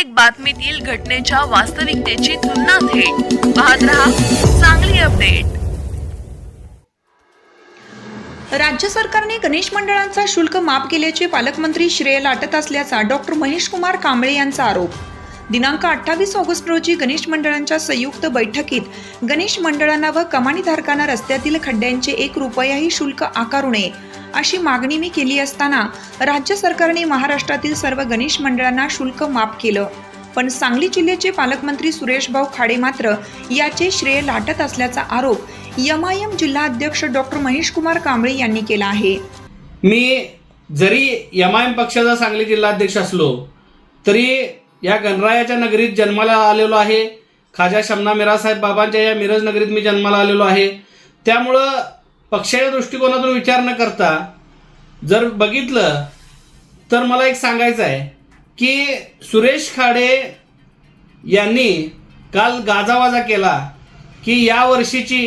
प्रत्येक बातमीतील घटनेच्या वास्तविकतेची तुलना थेट. पाहत रहा चांगली अपडेट राज्य सरकारने गणेश मंडळांचा शुल्क माफ केल्याचे पालकमंत्री श्रेय लाटत असल्याचा डॉक्टर महेश कुमार कांबळे यांचा आरोप. दिनांक अठ्ठावीस ऑगस्ट रोजी गणेश मंडळांच्या संयुक्त बैठकीत गणेश मंडळांना व कमानीधारकांना रस्त्यातील खड्ड्यांचे एक रुपयाही शुल्क आकारू नये अशी मागणी मी केली असताना राज्य सरकारने महाराष्ट्रातील सर्व गणेश मंडळांना शुल्क माफ केलं. पण सांगली जिल्ह्याचे पालकमंत्री सुरेशभाऊ खाडे मात्र याचे श्रेय लाटत असल्याचा आरोप एमआयएम जिल्हा अध्यक्ष डॉक्टर महेश कुमार कांबळे यांनी केला आहे. मी जरी एम आय एम पक्षाचा सांगली जिल्हाध्यक्ष असलो तरी या गणरायाच्या नगरीत जन्माला आलेलो आहे. खाजा शमना मिरासाहेब बाबांच्या या मिरज नगरीत मी जन्माला आलेलो आहे. त्यामुळं पक्षाच्या दृष्टिकोनातून विचार न करता जर बघितलं तर मला एक सांगायचं आहे की सुरेश खाडे यांनी काल गाजावाजा केला की या वर्षीची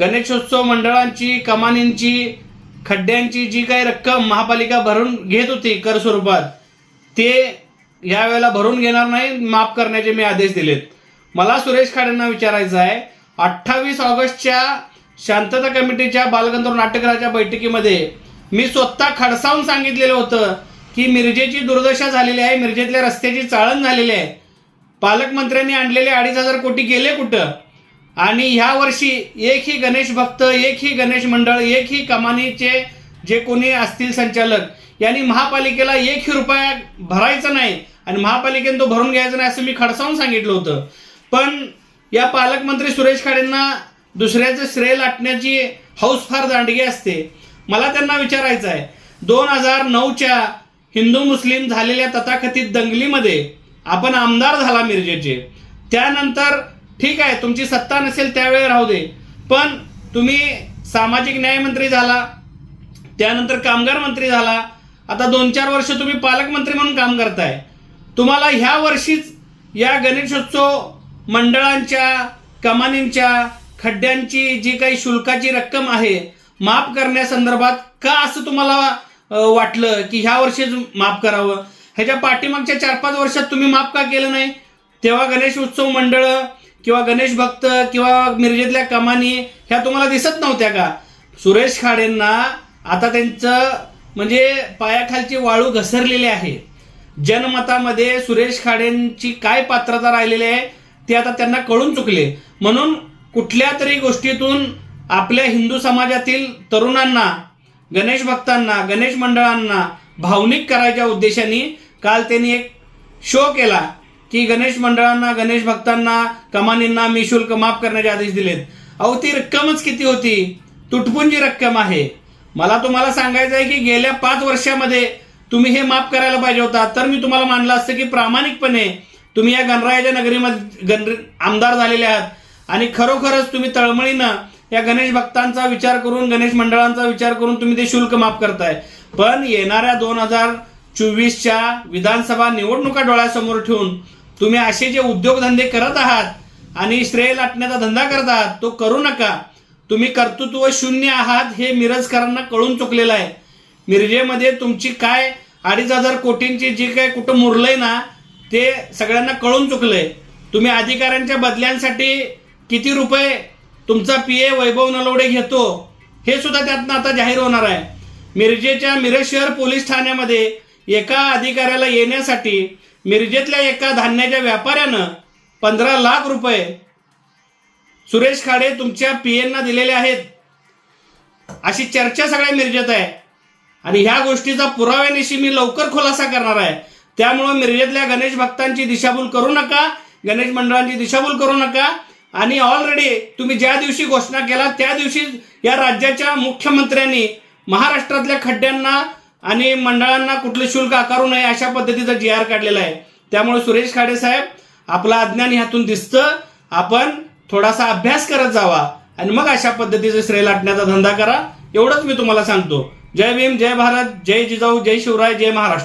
गणेशोत्सव मंडळांची कमानींची खड्ड्यांची जी काही रक्कम महापालिका भरून घेत होती कर स्वरूपात ते यावेळेला भरून घेणार नाही माफ करण्याचे मी आदेश दिलेत. मला सुरेश खाडेंना विचारायचं आहे अठ्ठावीस ऑगस्टच्या शांतता कमिटीच्या बालगंधर्व नाट्यगृहाच्या बैठकीमध्ये मी स्वतः खडसावून सांगितलेलं होतं की मिरजेची दुर्दशा झालेली आहे मिरजेतल्या रस्त्याची चाळण झालेली आहे. पालकमंत्र्यांनी आणलेले अडीच हजार कोटी गेले कुठं? आणि ह्या वर्षी एकही गणेश भक्त एकही गणेश मंडळ एकही कमानीचे जे कोणी असतील संचालक यांनी महापालिकेला एकही रुपया भरायचा नाही. आणि महापालिकेने तो भरून घ्यायचा नाही असं मी खडसावून सांगितलं होतं. पण या पालकमंत्री सुरेश खाडेंना दुसऱ्याचं श्रेय लाटण्याची हौस फार दांडगी असते. मला त्यांना विचारायचं आहे. दोन हजार नऊच्या हिंदू मुस्लिम झालेल्या तथाकथित दंगलीमध्ये आपण आमदार झाला मिरजेचे. त्यानंतर ठीक आहे तुमची सत्ता नसेल त्यावेळी राहू दे. पण तुम्ही सामाजिक न्याय मंत्री झाला त्यानंतर कामगार मंत्री झाला. आता दोन चार वर्ष तुम्ही पालकमंत्री म्हणून काम करताय. तुम्हाला ह्या वर्षीच या गणेशोत्सव मंडळांच्या कमानींच्या खड्ड्यांची जी काही शुल्काची रक्कम आहे माफ करण्यासंदर्भात का असं तुम्हाला वाटलं की ह्या वर्षीच माफ करावं? ह्याच्या पाठीमागच्या चार पाच वर्षात तुम्ही माफ का केलं नाही? तेव्हा गणेश उत्सव मंडळ किंवा गणेश भक्त किंवा मिरजेतल्या कमानी ह्या तुम्हाला दिसत नव्हत्या का? सुरेश खाडेंना आता त्यांचं म्हणजे पायाखालची वाळू घसरलेली आहे. जनमतामध्ये सुरेश खाडेंची काय पात्रता राहिलेली आहे ते आता त्यांना कळून चुकले. म्हणून कुठल्या तरी गोष्टीतून आपल्या हिंदू समाजातील तरुणांना गणेश भक्तांना गणेश मंडळांना भावनिक करायच्या उद्देशाने काल त्यांनी एक शो केला की गणेश मंडळांना गणेश भक्तांना कमानींना मी शुल्क माफ करण्याचे आदेश दिलेत. अहो ती रक्कमच किती होती? तुटपुंजी रक्कम आहे. मला तुम्हाला सांगायचं आहे की गेल्या पाच वर्षामध्ये तुम्ही हे माफ करायला पाहिजे होता. तर मी तुम्हाला मानलं असतं की प्रामाणिकपणे तुम्ही या गणरायाच्या नगरीमध्ये गण आमदार झालेले आहात. आणि खरोखरच तुम्ही तळमळीनं या गणेश भक्तांचा विचार करून गणेश मंडळांचा विचार करून तुम्ही ते शुल्क माफ करताय. पण येणाऱ्या दोन हजार चोवीसच्या विधानसभा निवडणुका डोळ्यासमोर ठेवून तुम्ही असे जे उद्योगधंदे करत आहात आणि श्रेय लाटण्याचा धंदा करत आहात तो करू नका. तुम्ही कर्तृत्व शून्य आहात हे मिरजकरांना कळून चुकलेलं आहे. मिरजेमध्ये तुमची काय अडीच हजार कोटींची जी काय कुठं मुरलंय ना ते सगळ्यांना कळून चुकलंय. तुम्ही अधिकाऱ्यांच्या बदल्यांसाठी किती रुपये तुमचा पी ए वैभव नलवडे घेतो हे सुद्धा त्यातनं आता जाहीर होणार आहे. मिरजेच्या मिरज शहर पोलीस ठाण्यामध्ये एका अधिकाऱ्याला येण्यासाठी मिरजेतल्या एका धान्याच्या व्यापाऱ्यानं पंधरा लाख रुपये सुरेश खाडे तुमच्या पी एनना दिलेले आहेत. अशी चर्चा सगळ्या मिरजेत आहे. आणि ह्या गोष्टीचा पुराव्यानिशी मी लवकर खुलासा करणार आहे. त्यामुळं मिरजेतल्या गणेश भक्तांची दिशाभूल करू नका गणेश मंडळांची दिशाभूल करू नका. आणि ऑलरेडी तुम्ही ज्या दिवशी घोषणा केला त्या दिवशी या राज्याच्या मुख्यमंत्र्यांनी महाराष्ट्रातल्या खड्ड्यांना आणि मंडळांना कुठलं शुल्क आकारू नये अशा पद्धतीचा जी आर काढलेला आहे. त्यामुळे सुरेश खाडे साहेब आपलं अज्ञान ह्यातून दिसतं. आपण थोडासा अभ्यास करत जावा. आणि मग अशा पद्धतीचं श्रेय लाटण्याचा धंदा करा. एवढंच मी तुम्हाला सांगतो. जय भीम जय भारत जय जिजाऊ जय शिवराय जय महाराष्ट्र.